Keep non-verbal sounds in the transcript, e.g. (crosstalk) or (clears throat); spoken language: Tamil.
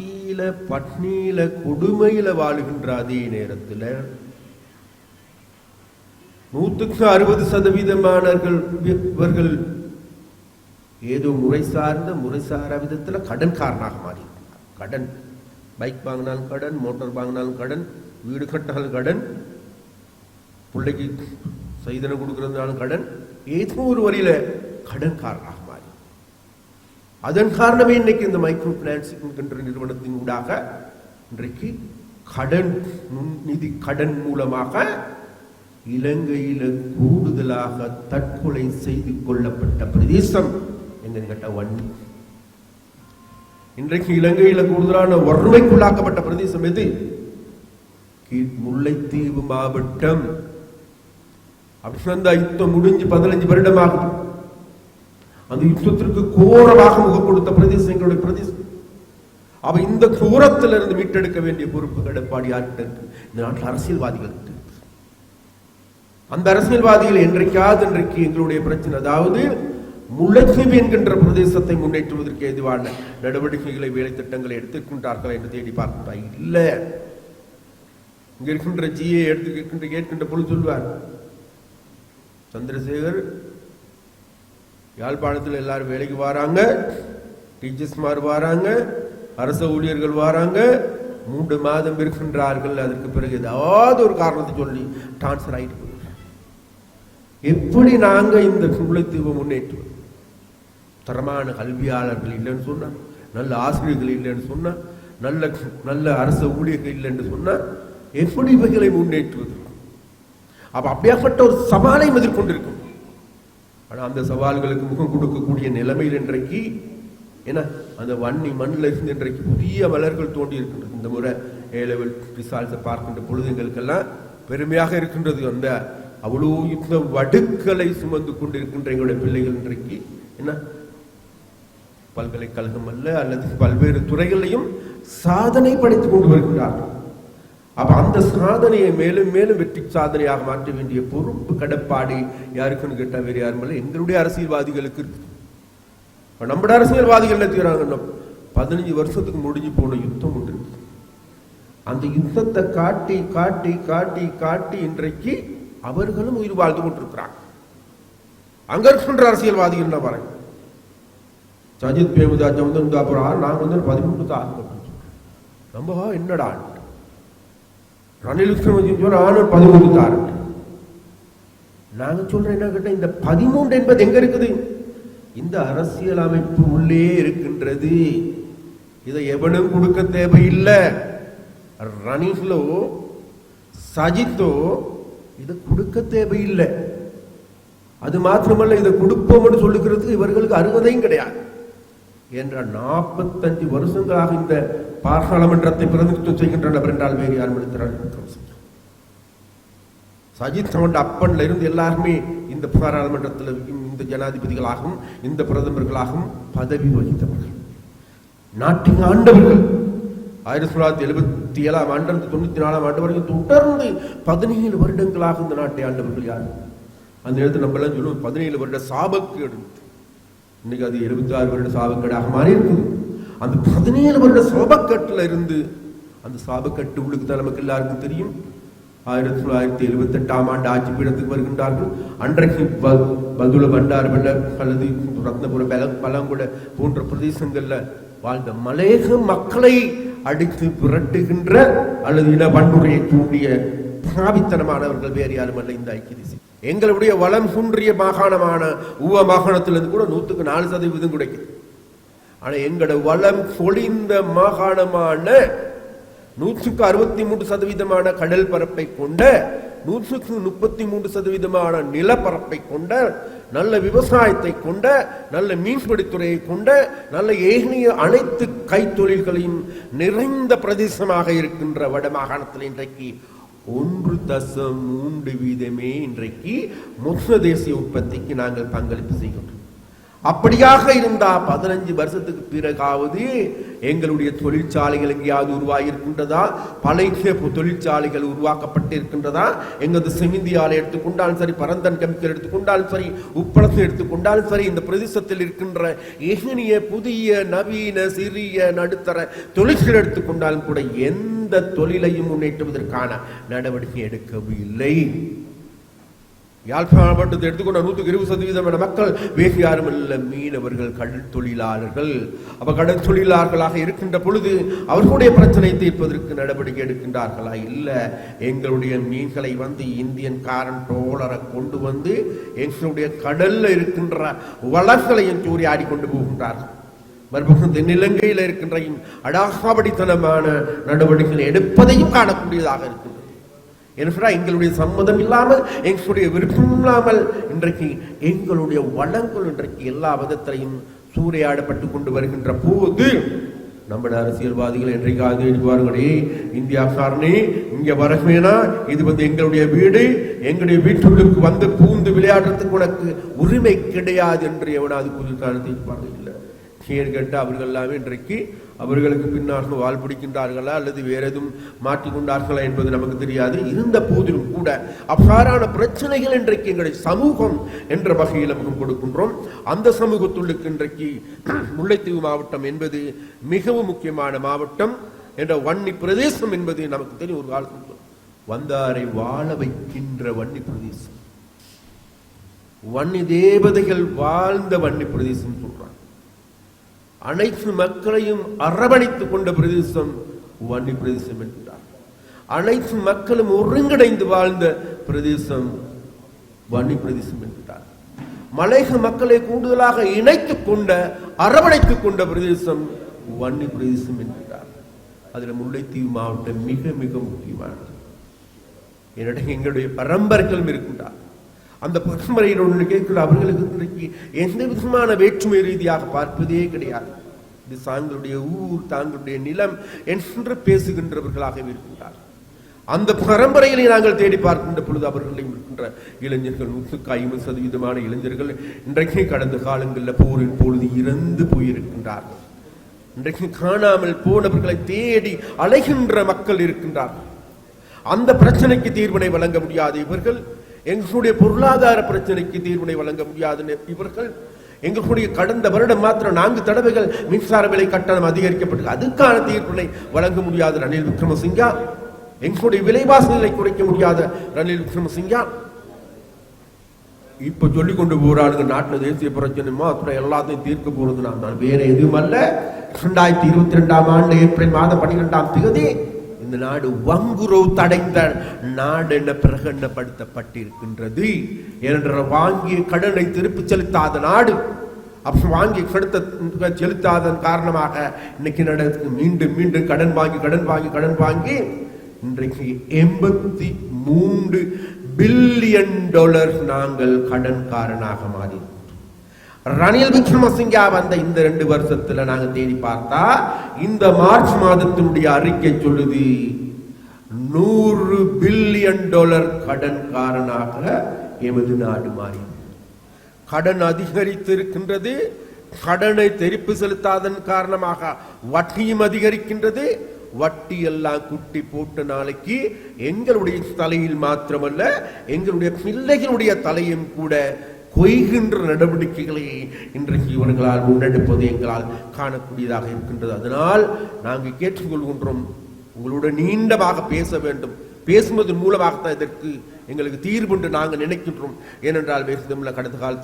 பசியில பட்னியில கொடுமையில வாழுகின்ற அதே நேரத்தில் நூற்றுக்கு அறுபது சதவீதமானவர்கள் இவர்கள் ஏதோ முறை சார்ந்த முறை சாரா விதத்தில் கடன்காரனாக மாறி கடன். பைக் வாங்கினாலும் கடன் மோட்டார் வாங்கினாலும் கடன் வீடு கட்டினாலும் கடன் பிள்ளைக்கு சைதனை கொடுக்கறதுனாலும் கடன் ஏதோ ஒரு வரியில கடன்காரனாக அதன் காரணமே இன்னைக்கு இந்த மைக்ரோ பினான்ஸ் என்கின்ற நிறுவனத்தின் ஊடாக இன்றைக்கு கடன் நிதி கடன் மூலமாக இலங்கையில கூடுதலாக தற்கொலை செய்து கொள்ளப்பட்ட பிரதேசம் எங்க கேட்ட வன்னி இன்றைக்கு இலங்கையில கூடுதலான வறுமைக்குள்ளாக்கப்பட்ட பிரதேசம் எது? கீழ் முல்லைத்தீவு மாவட்டம். அப்படி அந்த யுத்தம் முடிஞ்சு பதினஞ்சு ஆகும் அந்த யுத்தத்திற்கு கோரமாக முகம் கொடுத்த பிரதேசம் எங்களுடைய பிரதேசம். அவ இந்த கோரத்தில் இருந்து மீட்டெடுக்க வேண்டிய பொறுப்பு எடப்பாடி யார்கிட்ட இருக்கு? இந்த நாட்டில் அரசியல்வாதிகள் அந்த அரசியல்வாதிகள் என்றைக்காவது இன்றைக்கு எங்களுடைய பிரச்சனை அதாவது முல்லைத்தீவு என்கின்ற பிரதேசத்தை முன்னேற்றுவதற்கு எதுவான நடவடிக்கைகளை வேலை திட்டங்களை எடுத்திருக்கின்றார்கள் என்று தேடி பார்க்கிறார் இல்ல. இங்க இருக்கின்ற ஜிஏ எடுத்து கேட்கின்ற கேட்கின்ற பொழுது சொல்வார். சந்திரசேகர் யாழ்ப்பாணத்தில் எல்லாரும் வேலைக்கு வராங்க டீச்சர்ஸ்மார் வராங்க அரச ஊழியர்கள் வராங்க மூன்று மாதம் இருக்கின்றார்கள். அதற்கு பிறகு ஏதாவது ஒரு காரணத்தை சொல்லி டிரான்ஸ்ஃபர் ஆகிட்டு போயிடுறாங்க எப்படி நாங்கள் இந்த முல்லைத்தீவை முன்னேற்றுவோம் தரமான கல்வியாளர்கள் இல்லைன்னு சொன்னால் நல்ல ஆசிரியர்கள் இல்லைன்னு சொன்னால் நல்ல நல்ல அரசு ஊழியர்கள் இல்லைன்னு சொன்னால் எப்படி இவைகளை முன்னேற்றுவது? அப்போ அப்படியாப்பட்ட ஒரு சவாலை எதிர்கொண்டிருக்கும். ஆனால் அந்த சவால்களுக்கு முகம் கொடுக்கக்கூடிய நிலைமையில் இன்றைக்கு ஏன்னா அந்த வன்னி மண்ணில் இருந்து இன்றைக்கு புதிய மலர்கள் தோண்டி இருக்கின்றது. இந்த முறை ஏ லெவல் பார்க்கின்ற பொழுது எங்களுக்கெல்லாம் பெருமையாக இருக்கின்றது. அந்த அவ்வளோ இந்த வடுக்களை சுமந்து கொண்டிருக்கின்ற எங்களுடைய பிள்ளைகள் இன்றைக்கு என்ன? பல்கலைக்கழகம் அல்ல அல்லது பல்வேறு துறைகளையும் சாதனை படைத்துக் கொண்டு வருகின்றார்கள் அப்ப அந்த சாதனையை மேலும் மேலும் வெற்றி சாதனையாக மாற்ற வேண்டிய பொறுப்பு கடப்பாடு யாருக்குன்னு கேட்டா வேறு யாரும் இல்லை. எங்களுடைய அரசியல்வாதிகளுக்கு இருக்கு. இப்ப நம்முடைய அரசியல்வாதிகள் என்ன செய்யறாங்கன்னா பதினஞ்சு வருஷத்துக்கு முடிஞ்சு போன யுத்தம் உண்டு அந்த யுத்தத்தை காட்டி காட்டி காட்டி காட்டி இன்றைக்கு அவர்களும் உயிர் வாழ்ந்து கொண்டிருக்கிறாங்க. அங்க இருக்கின்ற அரசியல்வாதிகள் என்ன பாருங்க. சஜித் பேமுதா வந்து அப்புறம் நாங்க வந்து பதிமூணு தான் நம்ம என்னடா ரணில் விக்ரமசிங்க ஆனால் பதிமூணு தாரன் நாங்கள் சொல்றேன் என்ன கேட்டால் இந்த பதிமூன்று என்பது எங்க இருக்குது? இந்த அரசியல் அமைப்பு உள்ளே இருக்கின்றது. இதை எவனும் கொடுக்க தேவையில்லை. ரணிலோ சஜித்தோ இதை கொடுக்க தேவையில்லை. அது மாத்திரமல்ல இதை கொடுப்போம்னு சொல்லுகிறதுக்கு இவர்களுக்கு அருகதையும் கிடையாது. என்ற நாற்பத்தஞ்சு வருஷங்களாக இந்த பாராளுமன்றத்தை பிரதிநிதித்துவம் செய்கின்ற நபர் என்றால் வேறு யாரும் எடுக்கிறார் சஜித் அவன் அப்பன்ல இருந்து எல்லாருமே இந்த பாராளுமன்றத்தில் இந்த ஜனாதிபதிகளாகவும் இந்த பிரதமர்களாகவும் பதவி வகித்தவர்கள். நாட்டின் ஆண்டவர்கள். ஆயிரத்தி தொள்ளாயிரத்தி எழுபத்தி ஏழாம் ஆண்டு தொண்ணூத்தி நாலாம் ஆண்டு வரைக்கும் தொடர்ந்து பதினேழு வருடங்களாக இந்த நாட்டை ஆண்டவர்கள் யார்? அந்த இடத்துல நம்ம எல்லாம் சொல்லுவோம் பதினேழு வருட சாபக்கேடு. இன்னைக்கு அது எழுபத்தி ஆறு வருட சாபக்கேடாக மாறி இருக்குது அந்த பதினேழு வருட சாபக்கட்டுல இருந்து அந்த சாபக்கட்டு உள்ளுக்கு நமக்கு எல்லாருக்கும் தெரியும். ஆயிரத்தி தொள்ளாயிரத்தி எழுபத்தி எட்டாம் ஆண்டு ஆட்சி பீடத்துக்கு வருகின்றார்கள். அன்றைக்கு பதுல பண்டார் வெள்ள அல்லது ரத்னபுர பலங்குட போன்ற பிரதேசங்கள்ல வாழ்ந்த மலேக மக்களை அடித்து விரட்டுகின்ற அல்லது இன வன்முறையை தூண்டிய பாவித்தனமானவர்கள் வேறு யாரும் அல்ல இந்த ஐக்கிய எங்களுடைய வளம் குன்றிய மாகாணமான உவ மாகாணத்திலிருந்து கூட நூத்துக்கு நாலு சதவீதம் கிடைக்குது. ஆனா எங்களோட வளம் பொழிந்த மாகாணமான நூற்றுக்கு அறுபத்தி மூன்று சதவீதமான கடல் பரப்பை கொண்ட நூற்றுக்கு முப்பத்தி மூன்று சதவீதமான நிலப்பரப்பை கொண்ட நல்ல விவசாயத்தை கொண்ட நல்ல மீன்பிடித்துறையை கொண்ட நல்ல ஏனைய அனைத்து கைத்தொழில்களையும் நிறைந்த பிரதேசமாக இருக்கின்ற வட மாகாணத்தில் இன்றைக்கு ஒன்று தசம் மூன்று வீதமே இன்றைக்கு மொத்த தேசிய உற்பத்திக்கு நாங்கள் பங்களிப்பு செய்கின்றோம். அப்படியாக இருந்தா பதினஞ்சு வருஷத்துக்கு பிறகாவது எங்களுடைய தொழிற்சாலைகள் எங்கேயாவது உருவாகியிருக்கின்றதா பழைய தொழிற்சாலைகள் உருவாக்கப்பட்டிருக்கின்றதா எங்களது செமிந்தி ஆலை எடுத்துக்கொண்டாலும் சரி பரந்தன் கெமிக்கல் எடுத்துக்கொண்டாலும் சரி உப்பளத்தை எடுத்துக்கொண்டாலும் சரி இந்த பிரதேசத்தில் இருக்கின்ற எகினிய புதிய நவீன சிறிய நடுத்தர தொழில்கள் எடுத்துக்கொண்டாலும் கூட எந்த தொழிலையும் முன்னேற்றுவதற்கான நடவடிக்கை எடுக்கவில்லை. யாழ்ப்பாண மாவட்டத்தை எடுத்துக்கொண்ட நூற்றுக்கு இருபது சதவீதமான மக்கள் வேறு யாரும் மீனவர்கள் கடல் தொழிலாளர்கள் அப்ப கடல் தொழிலாளர்களாக இருக்கின்ற பொழுது அவர்களுடைய பிரச்சனை தீர்ப்பதற்கு நடவடிக்கை எடுக்கின்றார்களா? இல்லை எங்களுடைய மீன்களை வந்து இந்தியன் காரன் டோலரை கொண்டு வந்து எங்களுடைய கடல்ல இருக்கின்ற வளங்களையும் சூறையாடி கொண்டு போகின்றார்கள். மறுபக்கம் தென்னிலங்கையில் இருக்கின்ற அடாகாபடித்தனமான நடவடிக்கைகளை எடுப்பதையும் காணக்கூடியதாக இருக்கின்றது. ஏனென்றால் எங்களுடைய சம்மதம் இல்லாமல் எங்களுடைய விருப்பம் இல்லாமல் இன்றைக்கு எங்களுடைய வளங்கள் இன்றைக்கு எல்லா விதத்திலையும் சூறையாடப்பட்டு கொண்டு வருகின்ற போது நம்முடைய அரசியல்வாதிகள் என்றைக்காவது எழுதுவார்களே இந்தியாக்காரனே இங்கே வரவேனா இது வந்து எங்களுடைய வீடு எங்களுடைய வீட்டுக்கு வந்து பூந்து விளையாடுறதுக்கு உனக்கு உரிமை கிடையாது என்று எவனாவது புதுக்கான தீர்ப்பார்கள் இல்லை கேள் கேட்டு அவர்கள் எல்லாமே இன்றைக்கு அவர்களுக்கு பின்னார்கள் வால் பிடிக்கின்றார்களா அல்லது வேற எதுவும் மாற்றிக்கொண்டார்களா என்பது நமக்கு தெரியாது. இருந்த போதிலும் கூட அவ்வாறான பிரச்சனைகள் இன்றைக்கு எங்களை சமூகம் என்ற வகையில் நமக்கு கொடுக்கின்றோம். அந்த சமூகத்துள்ளுக்கு இன்றைக்கு (clears throat) முல்லைத்தீவு மாவட்டம் என்பது மிகவும் முக்கியமான மாவட்டம் என்ற வன்னி பிரதேசம் என்பது நமக்கு தெரியும். ஒரு காலத்தில் வந்தாரை வாழ வைக்கின்ற வன்னி பிரதேசம். வன்னி தேவதைகள் வாழ்ந்த வன்னி பிரதேசம் சொல்றாங்க. அனைத்து மக்களையும் அரவணைத்துக் கொண்ட பிரதேசம் வன்னி பிரதேசம் என்கிறார் அனைத்து மக்களும் ஒருங்கிணைந்து வாழ்ந்த பிரதேசம் வன்னி பிரதேசம் என்கிறார் மலைக மக்களை கூடுதலாக இணைத்துக் கொண்ட அரவணைத்துக் கொண்ட பிரதேசம் வன்னி பிரதேசம் என்கிறார் அதில் முல்லைத்தீவு மாவட்டம் மிக மிக முக்கியமானது. என்னிடம் எங்களுடைய பரம்பரைகளும் இருக்கின்றார் அந்த பரம்பரையில் ஒன்று கேட்கிற அவர்களுக்கு இன்றைக்கு எந்த விதமான வேற்றுமை ரீதியாக பார்ப்பதே கிடையாது. இது தாங்களுடைய ஊர் தாங்களுடைய நிலம் என்று பேசுகின்றவர்களாக இருக்கின்றார். அந்த பரம்பரையிலே நாங்கள் தேடி பார்க்கின்ற பொழுது அவர்களை இருக்கின்ற இளைஞர்கள் நூற்றுக்கு ஐம்பது சதவீதமான இளைஞர்கள் இன்றைக்கு கடந்த காலங்களில் போரின் பொழுது இறந்து போயிருக்கின்றார்கள். இன்றைக்கு காணாமல் போனவர்களை தேடி அலைகின்ற மக்கள் இருக்கின்றார்கள். அந்த பிரச்சனைக்கு தீர்வினை வழங்க முடியாது இவர்கள் எங்களுடைய பொருளாதார பிரச்சனைக்கு தீர்வினை வழங்க முடியாதுன்னு இவர்கள் எங்களுடைய கடந்த வருடம் மாத்திரம் நான்கு தடவைகள் மின்சார விலை கட்டணம் அதிகரிக்கப்பட்டு அதுக்கான தீர்ப்பினை வழங்க முடியாத ரணில் விக்ரமசிங்கா. எங்களுடைய விலைவாசலை குறைக்க முடியாத ரணில் விக்ரமசிங்கா. இப்ப சொல்லி கொண்டு போறாளுங்க நாட்டில் தேசிய பிரச்சனை மாத்திரம் எல்லாத்தையும் தீர்க்க போறது நான் வேற எதுவும் அல்ல. இரண்டாயிரத்தி இருபத்தி ரெண்டாம் ஆண்டு ஏப்ரல் மாதம் பன்னிரெண்டாம் தேதி இந்த நாடு வங்குரவு தடைந்த நாடு என பிரகடனப்படுத்தப்பட்டிருக்கின்றது ஏனென்ற வாங்கிய கடனை திருப்பி செலுத்தாத நாடு அப்படி வாங்கி கெடுத்த செலுத்தாதன் காரணமாக இன்னைக்கு நடக்கு மீண்டும் மீண்டும் கடன் வாங்கி கடன் வாங்கி கடன் வாங்கி இன்றைக்கு எண்பத்தி மூன்று பில்லியன் டாலர் நாங்கள் கடன்காரனாக மாறி ரணில் விக்ரமசிங்கா வந்த இந்த ரெண்டு வருஷத்துல நாங்க தேடி பார்த்தா இந்த மார்ச் மாதத்தினுடைய அறிக்கை சொல்லுது நூறு பில்லியன் டாலர் கடன்காரனாக எமது நாடு மாறி கடன் அதிகரித்து இருக்கின்றது கடனை தெரிப்பு செலுத்தாதன் காரணமாக வட்டியும் அதிகரிக்கின்றது வட்டி எல்லாம் குட்டி போட்ட நாளைக்கு எங்களுடைய தலையில் மாத்திரமல்ல எங்களுடைய பிள்ளைகளுடைய தலையும் கூட கொய்கின்ற நடவடிக்கைகளை இன்றைக்கு இவர்களால் முன்னெடுப்பது எங்களால் காணக்கூடியதாக இருக்கின்றது. அதனால் நாங்கள் கேட்டுக்கொள்கின்றோம் உங்களோட நீண்டமாக பேச வேண்டும். பேசுவதன் மூலமாகத்தான் இதற்கு எங்களுக்கு தீர்வு என்று நாங்கள் நினைக்கின்றோம். ஏனென்றால் வேறு கடந்த காலத்தில்